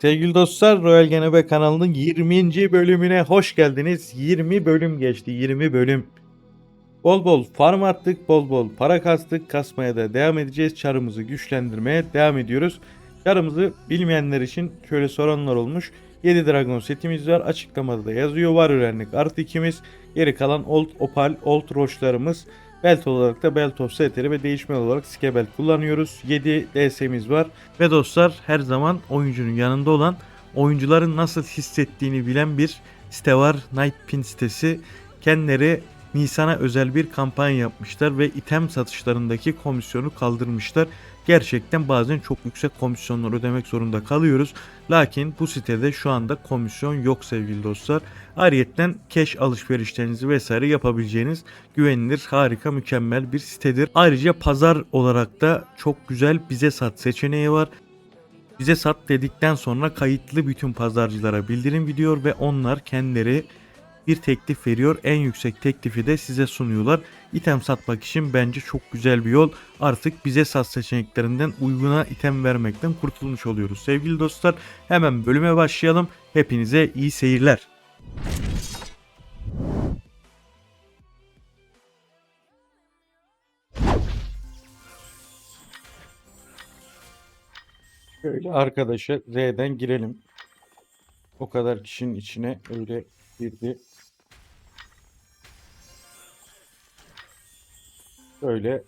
Sevgili dostlar Royal Genebe kanalının 20. bölümüne hoş geldiniz. 20 bölüm geçti 20 bölüm. Bol bol farm attık, bol bol para kastık. Kasmaya da devam edeceğiz. Çarımızı güçlendirmeye devam ediyoruz. Çarımızı bilmeyenler için şöyle soranlar olmuş. 7 Dragon setimiz var. Açıklamada da yazıyor. Var öğrenlik artı ikimiz. Geri kalan Old Opal, Old Roche'larımız. Belt olarak da Belt of Setter'i ve değişmel olarak Skebel kullanıyoruz. 7 DS'miz var. Ve dostlar her zaman oyuncunun yanında olan oyuncuların nasıl hissettiğini bilen bir site var. Nightpin sitesi. Kendileri Nisan'a özel bir kampanya yapmışlar ve item satışlarındaki komisyonu kaldırmışlar. Gerçekten bazen çok yüksek komisyonlar ödemek zorunda kalıyoruz. Lakin bu sitede şu anda komisyon yok sevgili dostlar. Ayrıyeten cash alışverişlerinizi vesaire yapabileceğiniz güvenilir, harika, mükemmel bir sitedir. Ayrıca pazar olarak da çok güzel bize sat seçeneği var. Bize sat dedikten sonra kayıtlı bütün pazarcılara bildirim gidiyor ve onlar kendileri bir teklif veriyor. En yüksek teklifi de size sunuyorlar. İtem satmak için bence çok güzel bir yol. Artık bize sat seçeneklerinden uyguna item vermekten kurtulmuş oluyoruz. Sevgili dostlar hemen bölüme başlayalım. Hepinize iyi seyirler. Şöyle arkadaşa Z'den girelim. O kadar kişinin içine öyle girdi. Böyle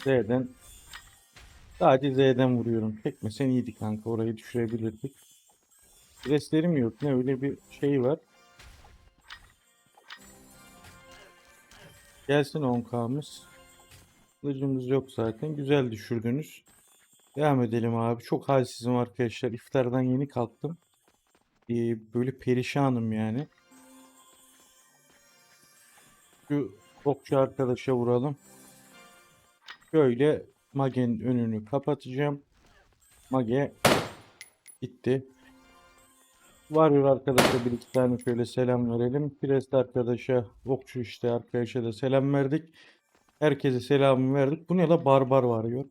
Z'den sadece Z'den vuruyorum. Çekmesen iyiydi kanka. Orayı düşürebilirdik. Preslerim yok. Ne öyle bir şey var. Gelsin 10K'mız. Kılıcımız yok zaten. Güzel düşürdünüz. Devam edelim abi. Çok halsizim arkadaşlar. İftardan yeni kalktım. Ee, böyle perişanım yani. Şu okçu arkadaşa vuralım. Böyle Mage'nin önünü kapatacağım. Mage gitti. Varıyor arkadaşa bir iki tane şöyle selam verelim. Prest arkadaşa, okçu işte arkadaşa da selam verdik. Herkese selamı verdik. Bu ne la barbar varıyor.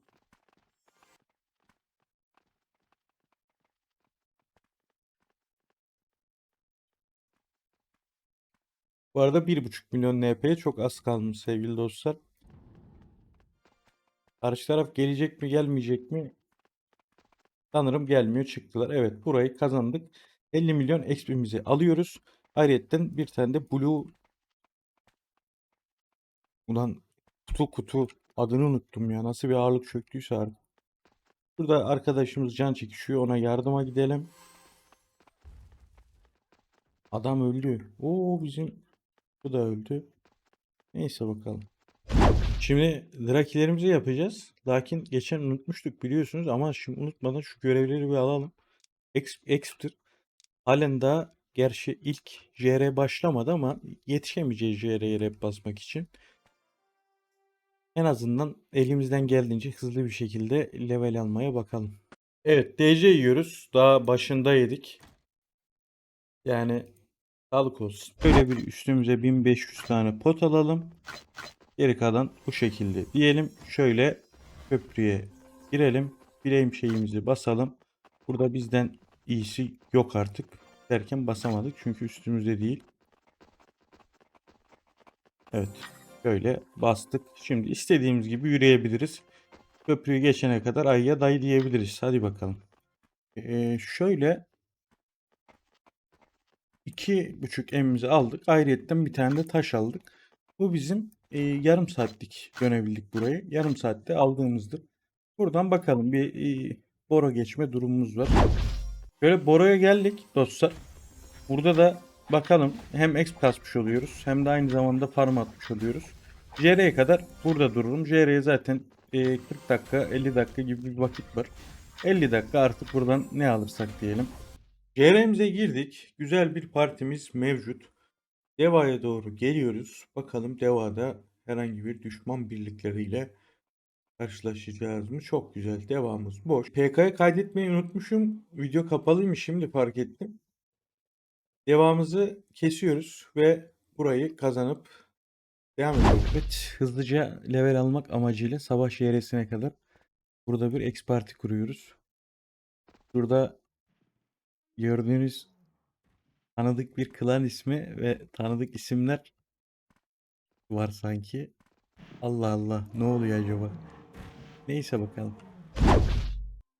Bu arada 1.5 milyon NP'ye çok az kalmış sevgili dostlar. Karşı taraf gelecek mi gelmeyecek mi? Sanırım gelmiyor çıktılar. Evet burayı kazandık. 50 milyon XP'mizi alıyoruz. Ayrıca bir tane de Blue Ulan kutu kutu adını unuttum ya. Nasıl bir ağırlık çöktüyse artık. Burada arkadaşımız can çekişiyor. Ona yardıma gidelim. Adam öldü. Oo bizim bu da öldü. Neyse bakalım. Şimdi drakilerimizi yapacağız. Lakin geçen unutmuştuk biliyorsunuz ama şimdi unutmadan şu görevleri bir alalım. Ex Exeter halen daha gerçi ilk JR başlamadı ama yetişemeyeceğiz JR'ye rep basmak için. En azından elimizden geldiğince hızlı bir şekilde level almaya bakalım. Evet DC yiyoruz. Daha başında yedik. Yani sağlık olsun. Böyle bir üstümüze 1500 tane pot alalım. Geri kalan bu şekilde diyelim. Şöyle köprüye girelim. Bileyim şeyimizi basalım. Burada bizden iyisi yok artık. Derken basamadık çünkü üstümüzde değil. Evet. Böyle bastık. Şimdi istediğimiz gibi yürüyebiliriz. Köprüyü geçene kadar ayıya dayı diyebiliriz. Hadi bakalım. Ee, şöyle iki buçuk emimizi aldık. Ayrıyetten bir tane de taş aldık. Bu bizim e, yarım saatlik dönebildik burayı. Yarım saatte aldığımızdır. Buradan bakalım bir e, bora geçme durumumuz var. Böyle boraya geldik dostlar. Burada da bakalım hem exp kasmış oluyoruz hem de aynı zamanda farm atmış oluyoruz. JR'ye kadar burada dururum. JR'ye zaten e, 40 dakika 50 dakika gibi bir vakit var. 50 dakika artık buradan ne alırsak diyelim. JR'mize girdik. Güzel bir partimiz mevcut. Deva'ya doğru geliyoruz. Bakalım Deva'da herhangi bir düşman birlikleriyle karşılaşacağız mı? Çok güzel. Devamız boş. PK'yı kaydetmeyi unutmuşum. Video kapalıymış şimdi fark ettim. Devamımızı kesiyoruz ve burayı kazanıp devam ediyoruz. Evet, hızlıca level almak amacıyla savaş yeresine kadar burada bir X parti kuruyoruz. Burada gördüğünüz tanıdık bir klan ismi ve tanıdık isimler var sanki. Allah Allah ne oluyor acaba? Neyse bakalım.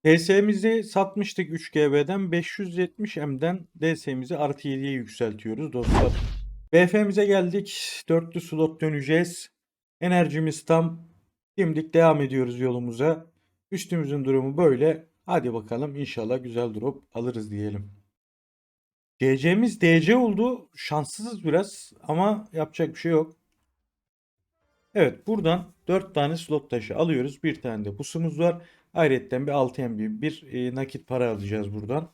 DS'mizi satmıştık 3GB'den 570M'den DS'mizi artı 7'ye yükseltiyoruz dostlar. BF'mize geldik. Dörtlü slot döneceğiz. Enerjimiz tam. Şimdilik devam ediyoruz yolumuza. Üstümüzün durumu böyle. Hadi bakalım inşallah güzel drop alırız diyelim. CC'miz DC oldu. Şanssızız biraz ama yapacak bir şey yok. Evet buradan 4 tane slot taşı alıyoruz. Bir tane de busumuz var. Ayrıca bir 6 MB bir e, nakit para alacağız buradan.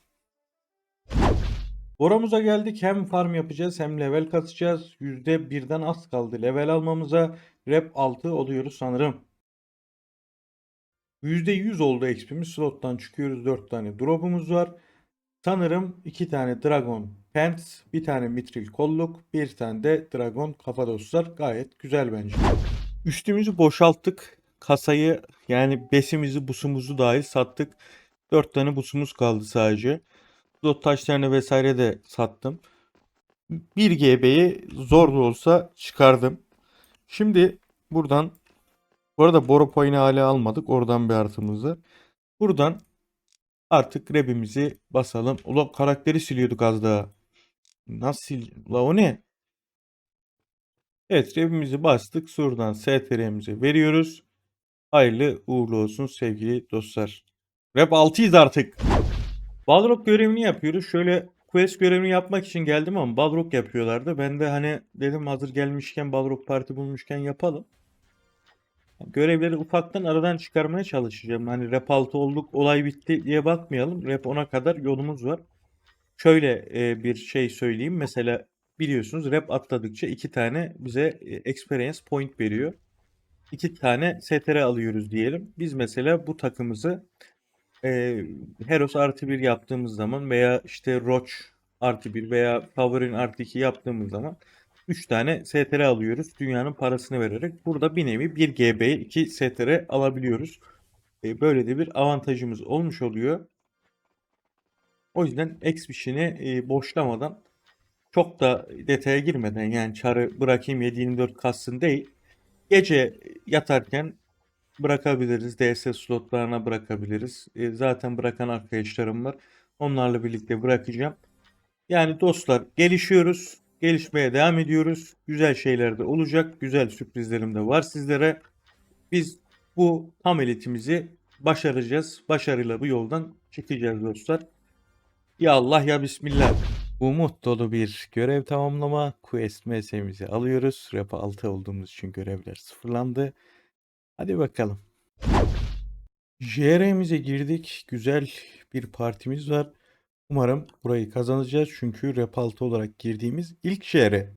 Boramıza geldik. Hem farm yapacağız hem level kasacağız. %1'den az kaldı level almamıza. Rep 6 oluyoruz sanırım. %100 oldu XP'miz. Slottan çıkıyoruz. 4 tane drop'umuz var. Sanırım 2 tane Dragon Pants, bir tane Mitril kolluk, bir tane de Dragon kafa dostlar. Gayet güzel bence. Üstümüzü boşalttık. Kasayı yani besimizi, busumuzu dahil sattık. 4 tane busumuz kaldı sadece. Slot taşlarını vesaire de sattım. 1 GB'yi zor da olsa çıkardım. Şimdi buradan bu arada boru hala almadık. Oradan bir artımız var. Buradan artık rebimizi basalım. Ulan karakteri siliyorduk az. Nasıl sil? La o ne? Evet rebimizi bastık. Şuradan STR'mizi veriyoruz. Hayırlı uğurlu olsun sevgili dostlar. Rep 6'yız artık. Balrog görevini yapıyoruz. Şöyle quest görevini yapmak için geldim ama Balrog yapıyorlardı. Ben de hani dedim hazır gelmişken Balrog parti bulmuşken yapalım. Görevleri ufaktan aradan çıkarmaya çalışacağım. Hani rep 6 olduk olay bitti diye bakmayalım. Rep 10'a kadar yolumuz var. Şöyle e, bir şey söyleyeyim. Mesela biliyorsunuz rep atladıkça iki tane bize e, experience point veriyor. İki tane STR alıyoruz diyelim. Biz mesela bu takımızı e, Heros artı 1 yaptığımız zaman veya işte Roach artı 1 veya Favorin artı 2 yaptığımız zaman 3 tane STR alıyoruz. Dünyanın parasını vererek. Burada bir nevi 1 GB'ye 2 STR alabiliyoruz. E, böyle de bir avantajımız olmuş oluyor. O yüzden Exhibition'i e, boşlamadan çok da detaya girmeden yani çarı bırakayım 7-24 kassın değil. Gece yatarken bırakabiliriz. DS slotlarına bırakabiliriz. E, zaten bırakan arkadaşlarım var. Onlarla birlikte bırakacağım. Yani dostlar gelişiyoruz. Gelişmeye devam ediyoruz. Güzel şeyler de olacak. Güzel sürprizlerim de var sizlere. Biz bu tam başaracağız. Başarıyla bu yoldan çıkacağız dostlar. Ya Allah ya Bismillah. Umut dolu bir görev tamamlama. Quest MS'imizi alıyoruz. Rap 6 olduğumuz için görevler sıfırlandı. Hadi bakalım. JR'mize girdik. Güzel bir partimiz var. Umarım burayı kazanacağız. Çünkü 6 olarak girdiğimiz ilk JR.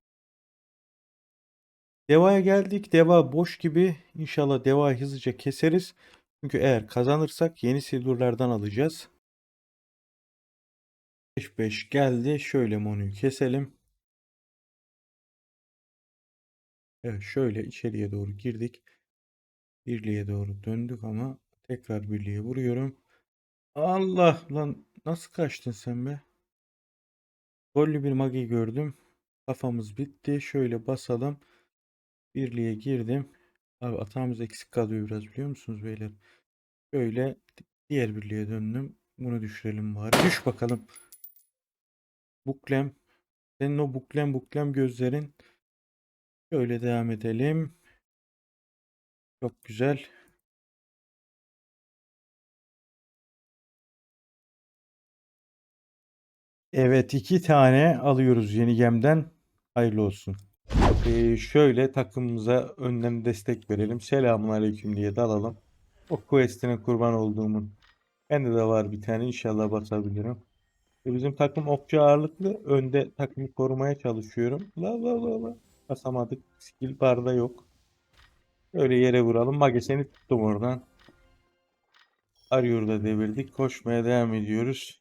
Deva'ya geldik. Deva boş gibi. İnşallah Deva'yı hızlıca keseriz. Çünkü eğer kazanırsak yeni silurlardan alacağız. 5-5 geldi. Şöyle Monu'yu keselim. Evet şöyle içeriye doğru girdik. Birliğe doğru döndük ama tekrar birliğe vuruyorum. Allah lan nasıl kaçtın sen be? Gollü bir magi gördüm. Kafamız bitti. Şöyle basalım. Birliğe girdim. Abi atağımız eksik kalıyor biraz biliyor musunuz beyler? Şöyle diğer birliğe döndüm. Bunu düşürelim bari. Düş bakalım. Buklem. Senin o buklem buklem gözlerin. Şöyle devam edelim. Çok güzel. Evet iki tane alıyoruz yeni gemden. Hayırlı olsun. Ee, şöyle takımımıza önden destek verelim. Selamun aleyküm diye dalalım. O questine kurban olduğumun. Bende de var bir tane inşallah basabilirim. E, Bizim takım okçu ağırlıklı. Önde takımı korumaya çalışıyorum. La la la la. Basamadık. Skill barda yok. Öyle yere vuralım. Mage seni tuttum oradan. Arıyor da devirdik. Koşmaya devam ediyoruz.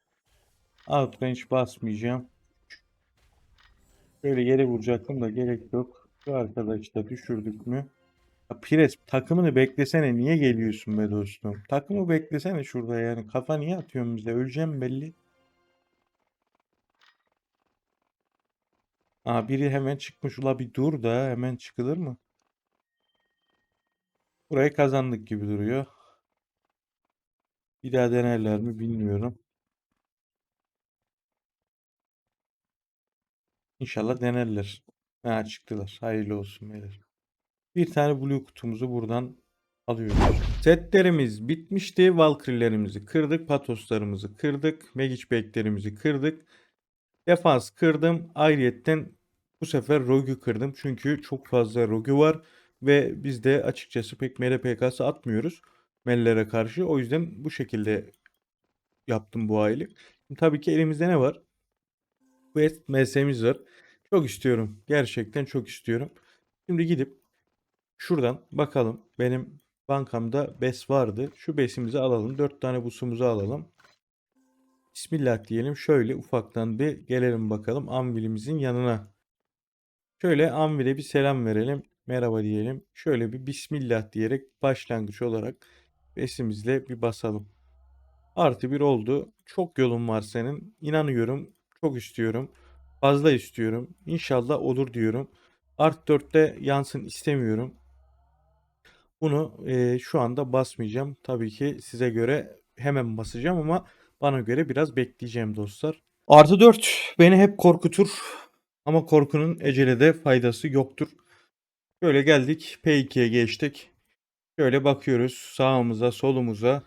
Outrange basmayacağım. Böyle yere vuracaktım da gerek yok. Şu arkadaşı da düşürdük mü? Ya Pires takımını beklesene. Niye geliyorsun be dostum? Takımı beklesene şurada yani. Kafa niye atıyorsun bize? Öleceğim belli. Aa biri hemen çıkmış. Ula bir dur da hemen çıkılır mı? Burayı kazandık gibi duruyor. Bir daha denerler mi bilmiyorum. İnşallah denerler. Ha çıktılar. Hayırlı olsun beyler. Bir tane blue kutumuzu buradan alıyoruz. Setlerimiz bitmişti. Valkyrie'lerimizi kırdık. Patoslarımızı kırdık. Magic Back'lerimizi kırdık. Defans kırdım. Ayrıyetten bu sefer Rogue'u kırdım. Çünkü çok fazla Rogue var. Ve biz de açıkçası pek ML PK'sı atmıyoruz. Mellere karşı. O yüzden bu şekilde yaptım bu aylık. Şimdi tabii ki elimizde ne var? Quest MS'miz var. Çok istiyorum. Gerçekten çok istiyorum. Şimdi gidip şuradan bakalım. Benim bankamda BES vardı. Şu BES'imizi alalım. 4 tane busumuzu alalım. Bismillah diyelim. Şöyle ufaktan bir gelelim bakalım Anvil'imizin yanına. Şöyle Anvil'e bir selam verelim. Merhaba diyelim. Şöyle bir Bismillah diyerek başlangıç olarak besimizle bir basalım. Artı bir oldu. Çok yolun var senin. İnanıyorum. Çok istiyorum. Fazla istiyorum. İnşallah olur diyorum. Art 4'te yansın istemiyorum. Bunu e, şu anda basmayacağım. Tabii ki size göre hemen basacağım ama bana göre biraz bekleyeceğim dostlar. Artı 4 beni hep korkutur. Ama korkunun ecelede faydası yoktur. Şöyle geldik. P2'ye geçtik. Şöyle bakıyoruz sağımıza solumuza.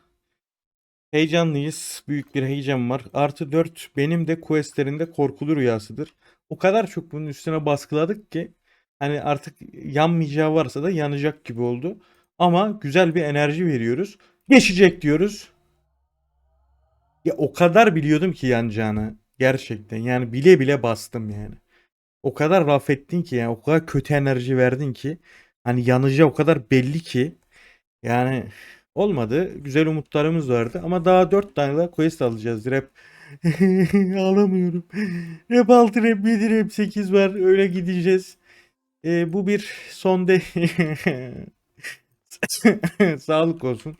Heyecanlıyız. Büyük bir heyecan var. Artı 4 benim de questlerinde korkulu rüyasıdır. O kadar çok bunun üstüne baskıladık ki hani artık yanmayacağı varsa da yanacak gibi oldu. Ama güzel bir enerji veriyoruz. Geçecek diyoruz. Ya o kadar biliyordum ki yanacağını. Gerçekten yani bile bile bastım yani. O kadar laf ettin ki yani o kadar kötü enerji verdin ki hani yanacağı o kadar belli ki yani olmadı. Güzel umutlarımız vardı ama daha 4 tane daha quest alacağız. Rap ağlamıyorum. Rap 6 rap 7 rap 8 var. Öyle gideceğiz. Ee, bu bir son de Sağlık olsun.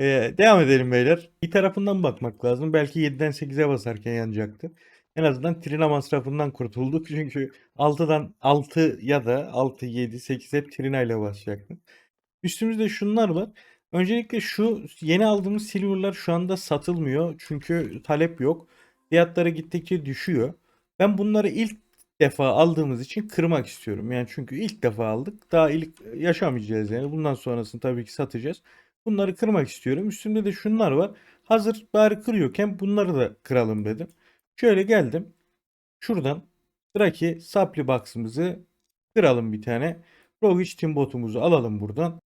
Ee, devam edelim beyler. Bir tarafından bakmak lazım. Belki 7'den 8'e basarken yanacaktı. En azından trina masrafından kurtulduk. Çünkü 6'dan 6 ya da 6, 7, 8 hep trina ile basacaktı. Üstümüzde şunlar var. Öncelikle şu yeni aldığımız silver'lar şu anda satılmıyor. Çünkü talep yok. Fiyatları gittikçe düşüyor. Ben bunları ilk defa aldığımız için kırmak istiyorum. Yani çünkü ilk defa aldık. Daha ilk yaşamayacağız yani. Bundan sonrasını tabii ki satacağız. Bunları kırmak istiyorum. Üstümde de şunlar var. Hazır bari kırıyorken bunları da kıralım dedim. Şöyle geldim. Şuradan Draki Supply Box'ımızı kıralım bir tane. Rogue Timbot'umuzu alalım buradan.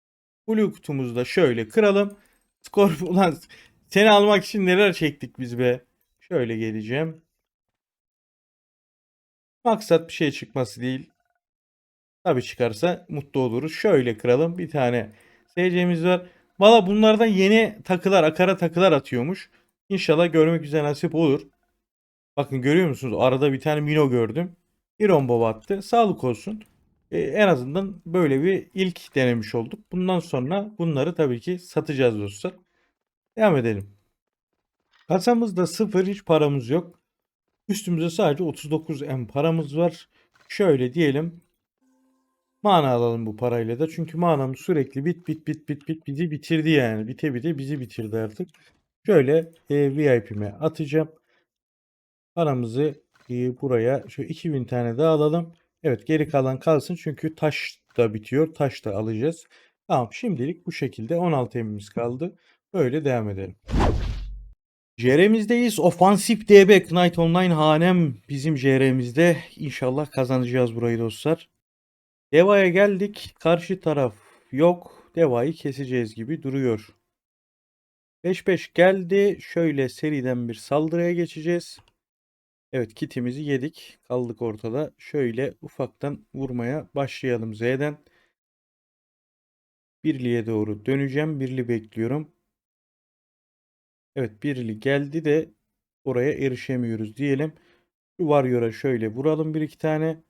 Blue kutumuzu da şöyle kıralım. Skor ulan seni almak için neler çektik biz be. Şöyle geleceğim. Maksat bir şey çıkması değil. Tabi çıkarsa mutlu oluruz. Şöyle kıralım. Bir tane SC'miz var. Valla bunlardan yeni takılar, akara takılar atıyormuş. İnşallah görmek üzere nasip olur. Bakın görüyor musunuz? Arada bir tane Mino gördüm. Bir rombo attı. Sağlık olsun. Ee, en azından böyle bir ilk denemiş olduk. Bundan sonra bunları tabii ki satacağız dostlar. Devam edelim. Kasamızda sıfır hiç paramız yok. Üstümüzde sadece 39 M paramız var. Şöyle diyelim. Mana alalım bu parayla da. Çünkü manamız sürekli bit bit bit bit bit bizi bitirdi yani. Bite bite bizi bitirdi artık. Şöyle e, VIP'me atacağım. Paramızı e, buraya şöyle 2000 tane daha alalım. Evet geri kalan kalsın çünkü taş da bitiyor. Taş da alacağız. Tamam şimdilik bu şekilde 16 emimiz kaldı. Böyle devam edelim. JR'mizdeyiz. Ofansif DB Knight Online hanem bizim JR'mizde. İnşallah kazanacağız burayı dostlar. Deva'ya geldik. Karşı taraf yok. Deva'yı keseceğiz gibi duruyor. 5-5 geldi. Şöyle seriden bir saldırıya geçeceğiz. Evet kitimizi yedik. Kaldık ortada. Şöyle ufaktan vurmaya başlayalım Z'den. Birliğe doğru döneceğim. Birli bekliyorum. Evet birli geldi de oraya erişemiyoruz diyelim. Şu Warrior'a şöyle vuralım bir iki tane.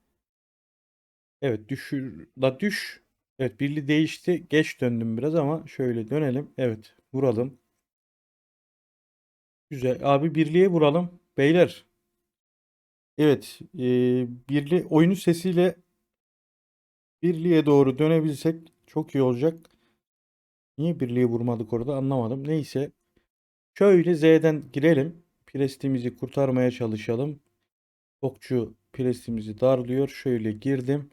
Evet düşür. La düş. Evet birli değişti. Geç döndüm biraz ama şöyle dönelim. Evet vuralım. Güzel. Abi birliğe vuralım. Beyler Evet, eee birli oyunun sesiyle birliğe doğru dönebilsek çok iyi olacak. Niye birliğe vurmadık orada anlamadım. Neyse. Şöyle Z'den girelim. Prestimizi kurtarmaya çalışalım. Okçu prestimizi darlıyor. Şöyle girdim.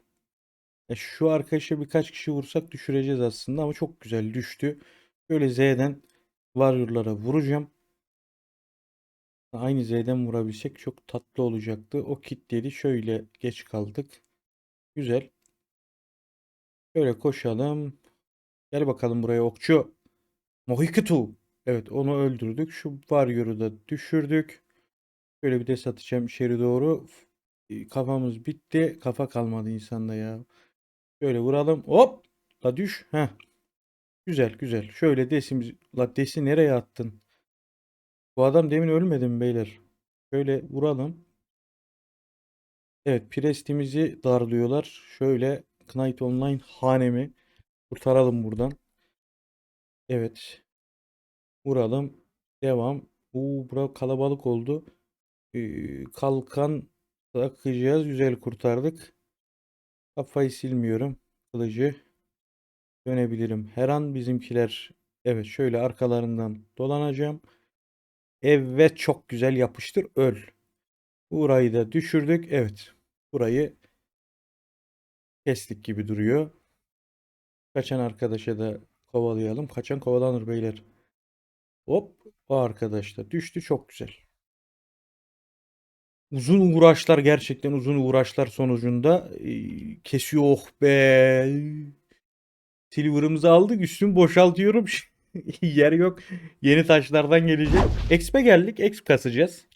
E şu arkadaşa birkaç kişi vursak düşüreceğiz aslında ama çok güzel düştü. Şöyle Z'den Warrior'lara vuracağım. Aynı Z'den vurabilsek çok tatlı olacaktı. O kilitledi. Şöyle geç kaldık. Güzel. Şöyle koşalım. Gel bakalım buraya okçu. Mohikitu. Evet onu öldürdük. Şu Warrior'u da düşürdük. Şöyle bir de satacağım içeri doğru. E, Kafamız bitti. Kafa kalmadı insanda ya. Şöyle vuralım. Hop. La düş. Heh. Güzel güzel. Şöyle desimiz. La desi nereye attın? Bu adam demin ölmedi mi beyler? Şöyle vuralım. Evet Prestimizi darlıyorlar. Şöyle Knight Online hanemi kurtaralım buradan. Evet. Vuralım. Devam. Uuu bura kalabalık oldu. Ee, kalkan takacağız. Güzel kurtardık. Kafayı silmiyorum. Kılıcı dönebilirim. Her an bizimkiler evet şöyle arkalarından dolanacağım. Evet çok güzel yapıştır. Öl. Burayı da düşürdük. Evet. Burayı kestik gibi duruyor. Kaçan arkadaşa da kovalayalım. Kaçan kovalanır beyler. Hop. O arkadaş da düştü. Çok güzel. Uzun uğraşlar gerçekten uzun uğraşlar sonucunda kesiyor. Oh be. Silver'ımızı aldık. Üstümü boşaltıyorum. Yer yok. Yeni taşlardan gelecek. Exp'e geldik. Exp kasacağız.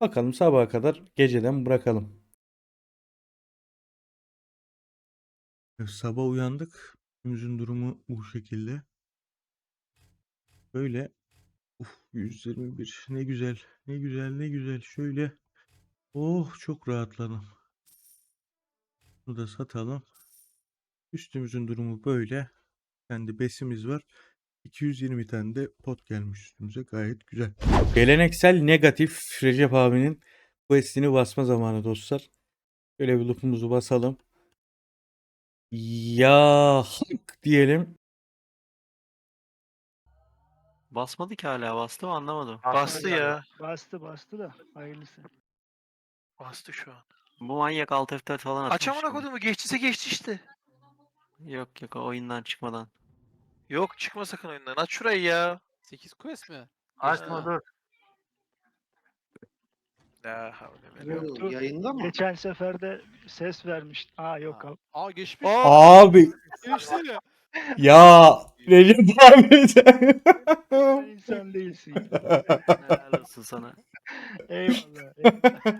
Bakalım sabaha kadar geceden bırakalım. Sabah uyandık. Günümüzün durumu bu şekilde. Böyle. Uf 121. Ne güzel. Ne güzel ne güzel. Şöyle. Oh çok rahatladım. Bunu da satalım. Üstümüzün durumu böyle. Kendi besimiz var. 220 tane de pot gelmiş üstümüze. Gayet güzel. Geleneksel negatif Recep abinin questini basma zamanı dostlar. Şöyle bir loop'umuzu basalım. Ya hak diyelim. Basmadı ki hala bastı mı anlamadım. Bastı ya. Bastı bastı da hayırlısı. Bastı şu an. Bu manyak alt F4 falan atmış. Aç amına gibi. kodumu geçtiyse geçti işte. Yok yok o oyundan çıkmadan. Yok çıkma sakın oyundan. Aç şurayı ya. 8 quest mi? Açma dur. La havle ve la- Yoktu. Yayında mı? Geçen sefer de ses vermiş. Aa yok abi. Aa geçmiş. Aa, Abi Geçsene. ya Recep abi sen- insan değilsin. ya. Helal olsun sana. Eyvallah.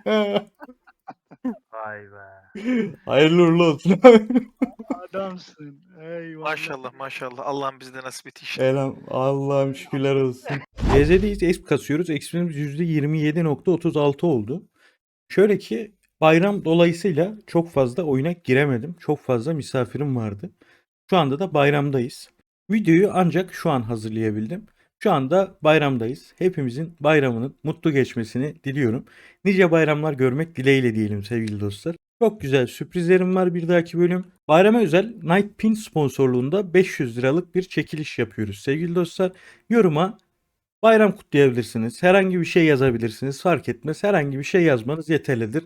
eyvallah. Vay be. Hayırlı uğurlu olsun. Adamsın. Eyvallah. maşallah maşallah. Allah'ım bizde nasip et işte. Elham Allah'ım şükürler olsun. DZ'deyiz exp kasıyoruz. Exp'imiz %27.36 oldu. Şöyle ki bayram dolayısıyla çok fazla oyuna giremedim. Çok fazla misafirim vardı. Şu anda da bayramdayız. Videoyu ancak şu an hazırlayabildim. Şu anda bayramdayız. Hepimizin bayramının mutlu geçmesini diliyorum. Nice bayramlar görmek dileğiyle diyelim sevgili dostlar. Çok güzel sürprizlerim var bir dahaki bölüm. Bayrama özel Night Pin sponsorluğunda 500 liralık bir çekiliş yapıyoruz sevgili dostlar. Yoruma bayram kutlayabilirsiniz. Herhangi bir şey yazabilirsiniz. Fark etmez. Herhangi bir şey yazmanız yeterlidir.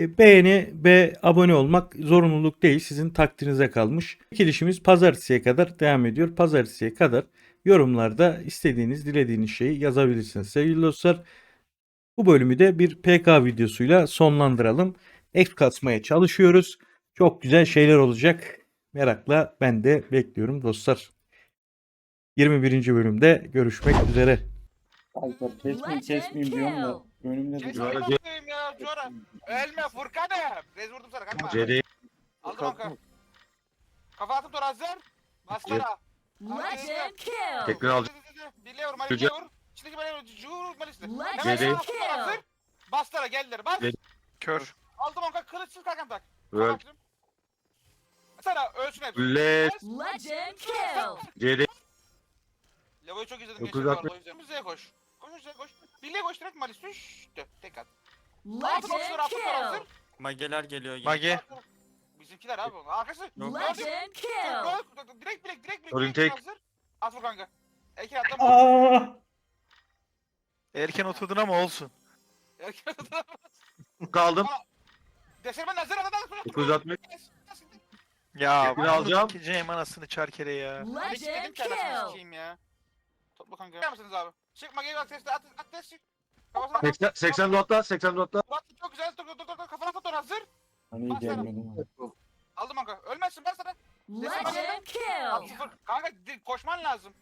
E, beğeni ve abone olmak zorunluluk değil. Sizin takdirinize kalmış. Çekilişimiz pazartesiye kadar devam ediyor. Pazartesiye kadar yorumlarda istediğiniz, dilediğiniz şeyi yazabilirsiniz. Sevgili dostlar bu bölümü de bir PK videosuyla sonlandıralım. Exp kasmaya çalışıyoruz. Çok güzel şeyler olacak. Merakla ben de bekliyorum dostlar. 21. bölümde görüşmek üzere. Kesmeyeyim kesmeyeyim diyorum da önümde Kes duruyor. amına koyayım ya Cora. Ölme Furkan'ım. Rez vurdum sana. CD Aldım kanka. Kafa atıp dur hazır. Bastara. Legend kill! tekrar alacağım. Birliğe vur, Malis'e vur. İçindeki bana. Hemen Legend dur, hazır. kill! Bastara geldiler bas. Gel. Kör. Aldım onka kılıçsız kalkan tak. Öl. Baktım. Sana ölsün hepsi. Les Legend kill! CD Levo'yu çok izledim Dokuz geçen bu arada o yüzden. Müzeye koş. Koş müzeye koş. Birliğe koş direkt Malis düştü. Tek at. Legend kill. Mageler geliyor yine. Mage. Bizimkiler abi onun. Arkası. Legend kill. Direkt bilek direkt bilek. Take. hazır. At vur kanka. Ekin atla. Aa! Erken oturdun ama olsun. Erken. Kaldım. Deşirmen hazır. Hadi hadi. 960. Ya Tekini alacağım. Sikeceğim anasını çarkere ya. Hiç dedim Legend kill. ya. Topla kanka. Yapar mısınız abi? Çık Mage'yi bak testi at at test çık. Kafasına 80, 80 dotla 80 dotla. Bak çok güzel. Dur dur dur. Kafana tut hazır. Hani gelmedim. Aldım kanka. Ölmezsin ben sana. Legend kill. At sıfır. Kanka di- koşman lazım.